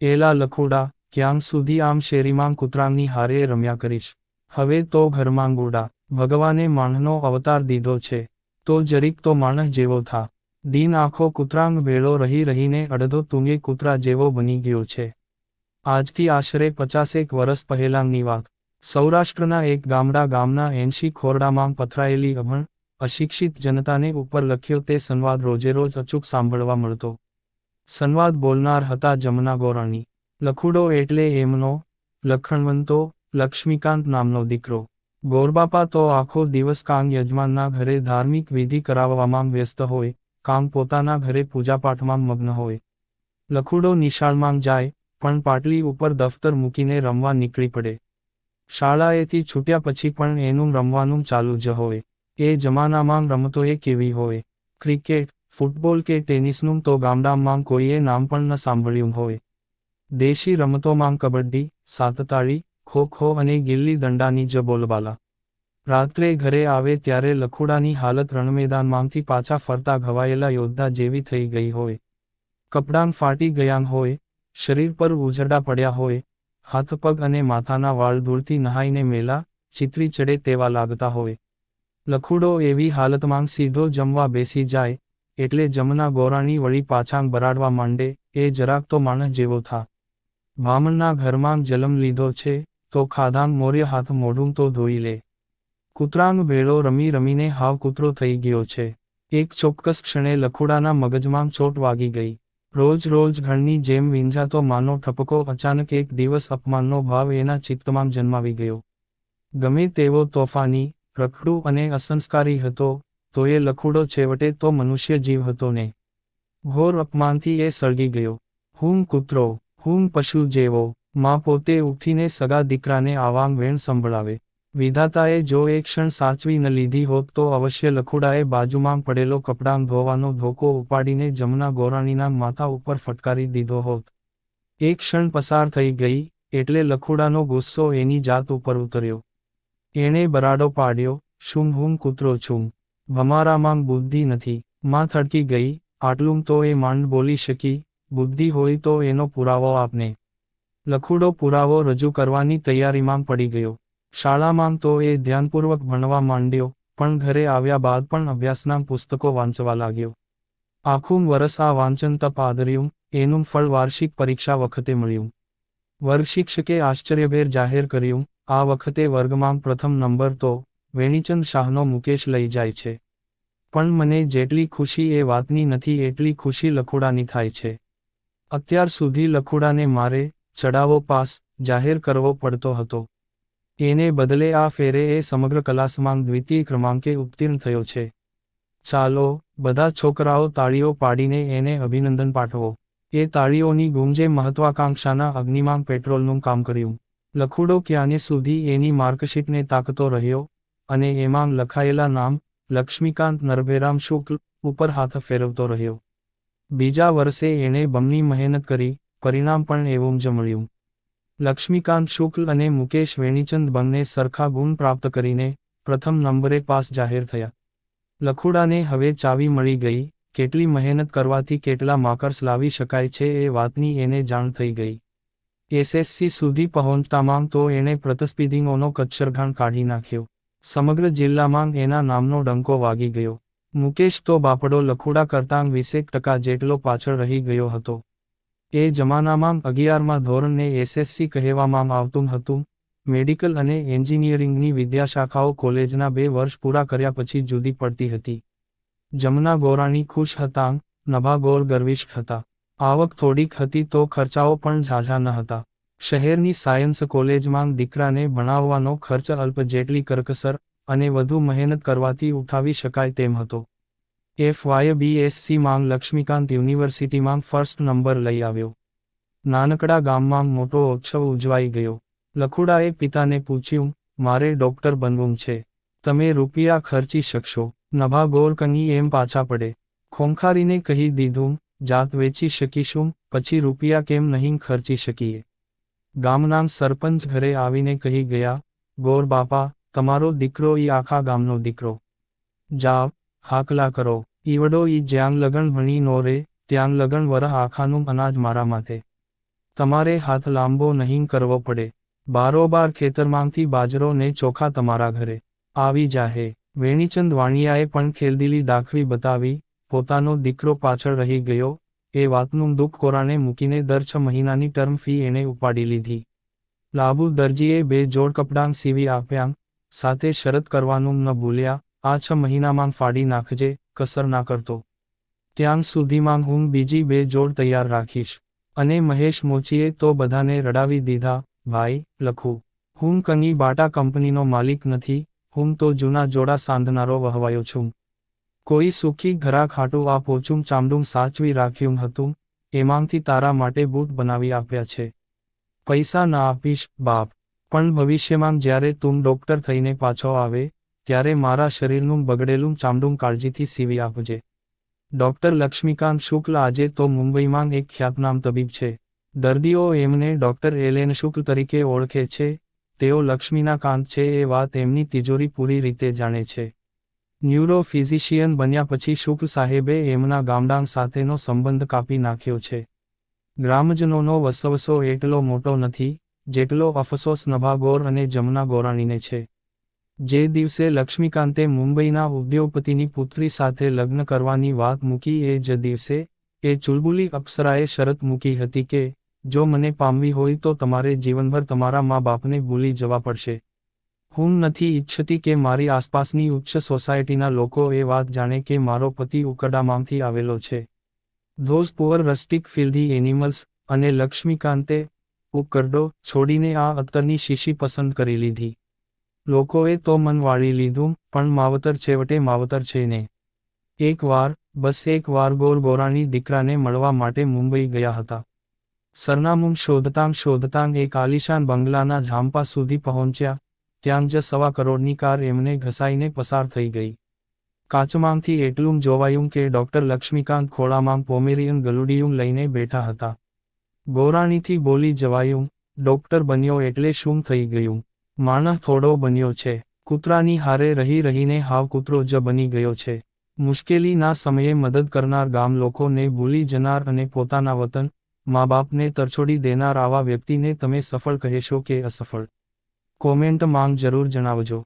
એલા લખોડા ક્યાં સુધી આમ શેરીમાં કૂતરાની હારે રમ્યા કરીશ. હવે તો ઘરમાં ગોડા, ભગવાને માણનો અવતાર દીધો છે. તો જરીક તો માણસ જેવો થા. દિન આખો કૂતરાંગ ભેળો રહી રહીને અડધો તુંગે કૂતરા જેવો બની ગયો છે. આજથી આશરે પચાસેક વર્ષ પહેલાંની વાત. સૌરાષ્ટ્રના એક ગામડા ગામના એંશી ખોરડામાં પથરાયેલી અભણ, અશિક્ષિત જનતાને ઉપર લખ્યો તે સંવાદ રોજેરોજ અચૂક સાંભળવા મળતો. સંવાદ બોલનાર હતા જમના ગોરાણી. લખુડો એટલે એમનો, લખણવંતો, લક્ષ્મીકાંત નામનો દીકરો. ગોરબાપા તો આખો દિવસ કાંગ યજમાનના ઘરે ધાર્મિક વિધિ કરાવવામાં વ્યસ્ત હોય, કાંગ પોતાના ઘરે પૂજાપાઠમાં મગ્ન હોય. લખુડો નિશાળમાં જાય, પણ પાટલી ઉપર દફતર મૂકીને રમવા નીકળી પડે. શાળાએથી છૂટ્યા પછી પણ એનું રમવાનું ચાલુ જ હોય. એ જમાનામાં રમતો એ કેવી હોય. ક્રિકેટ ફૂટબોલ કે ટેનિસનું તો ગામડામાં કોઈએ નામ પણ ન સાંભળ્યું હોય. દેશી રમતોમાં કબડ્ડી, સાતતાળી, ખોખો અને ગિલ્લી દંડાની જ બોલબાલા. રાત્રે ઘરે આવે ત્યારે લખુડાની હાલત રણમેદાનમાંથી પાછા ફરતા ઘવાયેલા યોદ્ધા જેવી થઈ ગઈ હોય. કપડાં ફાટી ગયાં હોય, શરીર પર ઉજરડા પડ્યા હોય, હાથ પગ અને માથાના વાળ ધૂળથી નહાઈને મેલા, ચિતરી ચડે તેવા લાગતા હોય. લખુડો એવી હાલતમાં સીધો જમવા બેસી જાય એટલે જમના ગોરાણી વળી પાછાંગ બરાડવા માંડે, એ જરાક તો માણસ જેવો થા. વામણના ઘરમાં જલમ લીધો છે, તો ખાધાંગ મોર્ય હાથ મોઢું તો ધોઈ લે. કૂતરાંગ ભેળો રમી રમીને હાવ કૂતરો થઈ ગયો છે. એક ચોક્કસ ક્ષણે લખુડાના મગજમાં ચોટ વાગી ગઈ. રોજ રોજ ઘરની જેમ વિંજાતો માનો ઠપકો અચાનક એક દિવસ અપમાનનો ભાવ એના ચિત્તમાં જન્માવી ગયો. ગમે તેવો તોફાની, રખડું અને અસંસ્કારી હતો તો એ લખુડો છેવટે તો મનુષ્ય જીવ હતો ને. ઘોર અપમાનથી એ સળગી ગયો. હું કૂતરો, હું પશુ જેવો, માં પોતે ઉઠીને સગા દીકરાને આવાંગ વેણ સંભળાવે. વિધાતાએ જો એ ક્ષણ સાચવી ન લીધી હોત તો અવશ્ય લખુડાએ બાજુમાં પડેલો કપડાં ધોવાનો ધોકો ઉપાડીને જમના ગોરાણીના માથા ઉપર ફટકારી દીધો હોત. એક ક્ષણ પસાર થઈ ગઈ, એટલે લખુડાનો ગુસ્સો એની જાત ઉપર ઉતર્યો. એણે બરાડો પાડ્યો, શું હું કૂતરો છું? ભમારામાં બુદ્ધિ નથી. માં થડકી ગઈ. આટલું તો એ માંડ બોલી શકી. બુદ્ધિ હોય તો એનો પુરાવો આપને. લખુડો પુરાવો રજૂ કરવાની તૈયારીમાં પડી ગયો. શાળામાં તો એ ધ્યાનપૂર્વક ભણવા માંડ્યો, પણ ઘરે આવ્યા બાદ પણ અભ્યાસના પુસ્તકો વાંચવા લાગ્યો. આખું વરસ આ વાંચન તપ આદર્યું, એનું ફળ વાર્ષિક પરીક્ષા વખતે મળ્યું. વર્ગ શિક્ષકે આશ્ચર્યભેર જાહેર કર્યું, આ વખતે વર્ગમાં પ્રથમ નંબર તો વેણીચંદ શાહનો મુકેશ લઈ જાય છે. પણ મને જેટલી ખુશી એ વાતની નથી, એટલી ખુશી લખુડાની થાય છે. અત્યાર સુધી લખુડાને મારે ચડાવો પાસ જાહેર કરવો પડતો હતો. એને બદલે આ ફેરે એ સમગ્ર કલાસમાં દ્વિતીય ક્રમાંકે ઉત્તીર્ણ થયો છે. ચાલો, બધા છોકરાઓ તાળીઓ પાડીને એને અભિનંદન પાઠવો. એ તાળીઓની ગુંજે મહત્વાકાંક્ષાના અગ્નિમાં પેટ્રોલનું કામ કર્યું. લખુડો ક્યાંને સુધી એની માર્કશીટને તાકતો રહ્યો? અને એમાં લખાયેલા નામ, લક્ષ્મીકાંત નરભેરામ શુક્લ, ઉપર હાથ ફેરવતો રહ્યો. બીજા વર્ષે એણે બમણી મહેનત કરી, પરિણામ પણ એવું જ મળ્યું. લક્ષ્મીકાંત શુક્લ અને મુકેશ વેણીચંદ બંને સરખા ગુણ પ્રાપ્ત કરીને, પ્રથમ નંબરે પાસ જાહેર થયા. લખુડાને હવે ચાવી મળી ગઈ, કેટલી મહેનત કરવાથી કેટલા માર્કર્સ લાવી શકાય છે એ વાતની એને જાણ થઈ ગઈ. એસએસસી સુધી પહોંચતામાં તો એણે પ્રતસ્પિધિંગોનો કચ્છરઘાણ કાઢી નાખ્યો. સમગ્ર જિલ્લામાં એના નામનો ડંકો વાગી ગયો. મુકેશ તો બાપડો લખુડા કરતાં વીસેક ટકા જેટલો પાછળ રહી ગયો હતો. એ જમાનામાં અગિયારમાં ધોરણને એસએસસી કહેવામાં આવતું હતું. મેડિકલ અને એન્જિનિયરિંગની વિદ્યાશાખાઓ કોલેજના બે વર્ષ પૂરા કર્યા પછી જુદી પડતી હતી. જમના ગોરાણી ખુશ હતા, નભા ગોર ગર્વિષ્ઠ હતા. આવક થોડીક હતી તો ખર્ચાઓ પણ ઝાઝા ન હતા. શહેરની સાયન્સ કોલેજમાં દીકરાને ભણાવવાનો ખર્ચ અલ્પ જેટલી કરકસર અને વધુ મહેનત કરવાથી ઉઠાવી શકાય તેમ હતો. એફ વાય બીએસસી લક્ષ્મીકાંત યુનિવર્સિટીમાં ફર્સ્ટ નંબર લઈ આવ્યો. નાનકડા ગામમાં મોટો ઉત્સવ ઉજવાઈ ગયો. લખુડાએ પિતાને પૂછ્યું, મારે ડોક્ટર બનવું છે. તમે રૂપિયા ખર્ચી શકશો. નભા ગોરકની એમ પાછા પડે ખોંખારીને કહી દીધું, જાત વેચી શકીશું, પછી રૂપિયા કેમ નહીં ખર્ચી શકીએ? ગામના સરપંચ ઘરે આવીને કહી ગયા, ગોર બાપા, તમારો દીકરો ઈ આખા ગામનો દીકરો. જાવ હાકલા કરો. ઈવડો ઈ જ્યાં લગન ભણી નો રે, ત્યાં લગન વરહ આખાનું અનાજ મારા માથે. તમારે હાથ લાંબો નહીં કરવો પડે. બારોબાર ખેતરમાંથી બાજરો ને ચોખા તમારા ઘરે. આવી જાહે. વેણીચંદ વાણિયાએ પણ ખેલદીલી દાખવી બતાવી, પોતાનો દીકરો પાછળ રહી ગયો એ વાતનું દુઃખ કોરાને મૂકીને દર છ મહિનાની ટર્મ ફી એણે ઉપાડી લીધી. લાબુ દરજીએ બે જોડ કપડાં સીવી આપ્યાં, સાથે શરત કરવાનું ન ભૂલ્યા, આ છ મહિનામાં ફાડી નાખજે, કસર ના કરતો. ત્યાં સુધીમાં હું બીજી બે જોડ તૈયાર રાખીશ. અને મહેશ મોચીએ તો બધાને રડાવી દીધા, ભાઈ, લખું. હું કની બાટા કંપનીનો માલિક નથી, હું તો જૂના જોડા સાંધનારો વહવાયો છું. કોઈ સુખી ઘરાક ખાટું આ પોચું ચામડું સાચવી રાખ્યું હતું, એમાંથી તારા માટે બૂટ બનાવી આપ્યા છે. પૈસા ના આપીશ, બાપ, પણ ભવિષ્યમાં જ્યારે તું ડોક્ટર થઈને પાછો આવે, ત્યારે મારા શરીરનું બગડેલું ચામડું કાળજીથી સીવી આપજે. ડોક્ટર લક્ષ્મીકાંત શુક્લ આજે તો મુંબઈમાં એક ખ્યાતનામ તબીબ છે. દર્દીઓ એમને ડોક્ટર એલેન શુક્લ તરીકે ઓળખે છે, તેઓ લક્ષ્મીના કાંત છે એ વાત એમની તિજોરી પૂરી રીતે જાણે છે. ન્યુરો ફિઝિશિયન બન્યા પછી શુક સાહેબે એમના ગામડાં સાથેનો સંબંધ કાપી નાખ્યો છે. ગ્રામજનોનો વસવસો એટલો મોટો નથી, જેટલો અફસોસ નભાગોર અને જમના ગોરાણીને છે. જે દિવસે લક્ષ્મીકાંતે મુંબઈના ઉદ્યોગપતિની પુત્રી સાથે લગ્ન કરવાની વાત મૂકી એ જ દિવસે, એ ચુલબુલી અપ્સરાએ શરત મૂકી હતી કે, જો મને પામવી હોય તો તમારે જીવનભર તમારા મા બાપને ભૂલી જવા પડશે. હું નથી ઈચ્છતી કે મારી આસપાસની ઉચ્ચ સોસાયટીના લોકો એ વાત જાણે કે મારો પતિ ઉકરડામાંથી આવેલો છે. Those poor rustic filthy animals અને લક્ષ્મીકાંતે ઉકરડો છોડીને આ અત્તરની શીશી પસંદ કરી લીધી. લોકોએ તો મન વાળી લીધું, પણ માવતર છેવટે માવતર છે ને. એક વાર, બસ એક વાર ગોર ગોરાણી દીકરાને મળવા માટે મુંબઈ ગયા હતા. સરનામું શોધતાં શોધતાં એક આલિશાન બંગલાના ઝાંપા સુધી પહોંચ્યા ત્યાં જ સવા કરોડની કાર એમને ઘસાઈને પસાર થઈ ગઈ. કાચમાંથી એટલું જોવાયું કે ડોક્ટર લક્ષ્મીકાંત ખોળામાં પોમેરિયન ગલુડિયું લઈને બેઠા હતા. ગોરાણીથી બોલી જવાયું, ડોક્ટર બન્યો એટલે શું થઈ ગયું? માણસ થોડો બન્યો છે. કૂતરાની હારે રહી રહીને હાવ કૂતરો જ બની ગયો છે. મુશ્કેલીના સમયે મદદ કરનાર ગામ લોકોને ભૂલી જનાર અને પોતાના વતન, મા બાપને તરછોડી દેનાર આવા વ્યક્તિને તમે સફળ કહેશો કે અસફળ? કોમેન્ટ માંગ જરૂર જણાવજો.